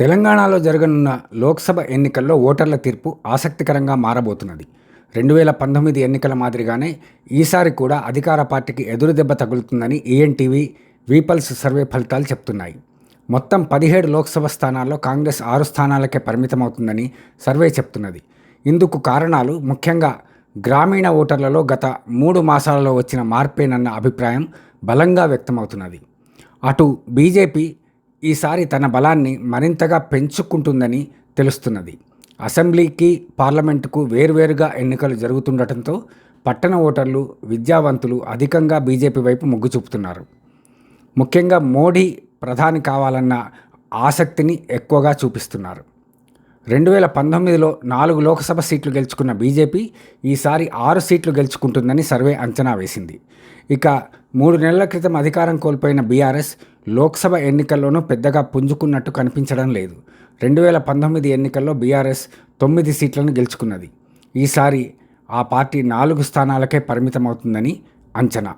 తెలంగాణలో జరగనున్న లోక్సభ ఎన్నికల్లో ఓటర్ల తీర్పు ఆసక్తికరంగా మారబోతున్నది. రెండు వేల పంతొమ్మిది ఎన్నికల మాదిరిగానే ఈసారి కూడా అధికార పార్టీకి ఎదురుదెబ్బ తగులుతుందని ఈఎన్టీవీ వీపల్స్ సర్వే ఫలితాలు చెప్తున్నాయి. మొత్తం పదిహేడు లోక్సభ స్థానాల్లో కాంగ్రెస్ ఆరు స్థానాలకే పరిమితమవుతుందని సర్వే చెప్తున్నది. ఇందుకు కారణాలు ముఖ్యంగా గ్రామీణ ఓటర్లలో గత మూడు మాసాలలో వచ్చిన మార్పేనన్న అభిప్రాయం బలంగా వ్యక్తమవుతున్నది. అటు బీజేపీ ఈసారి తన బలాన్ని మరింతగా పెంచుకుంటుందని తెలుస్తున్నది. అసెంబ్లీకి పార్లమెంటుకు వేర్వేరుగా ఎన్నికలు జరుగుతుండటంతో పట్టణ ఓటర్లు విద్యావంతులు అధికంగా బీజేపీ వైపు మొగ్గు చూపుతున్నారు. ముఖ్యంగా మోడీ ప్రధాని కావాలన్న ఆసక్తిని ఎక్కువగా చూపిస్తున్నారు. రెండు వేల పంతొమ్మిదిలో నాలుగు లోక్సభ సీట్లు గెలుచుకున్న బీజేపీ ఈసారి ఆరు సీట్లు గెలుచుకుంటుందని సర్వే అంచనా వేసింది. ఇక మూడు నెలల క్రితం అధికారం కోల్పోయిన బీఆర్ఎస్ లోక్సభ ఎన్నికల్లోనూ పెద్దగా పుంజుకున్నట్టు కనిపించడం లేదు. రెండు వేల పంతొమ్మిది ఎన్నికల్లో బీఆర్ఎస్ తొమ్మిది సీట్లను గెలుచుకున్నది. ఈసారి ఆ పార్టీ నాలుగు స్థానాలకే పరిమితమవుతుందని అంచనా.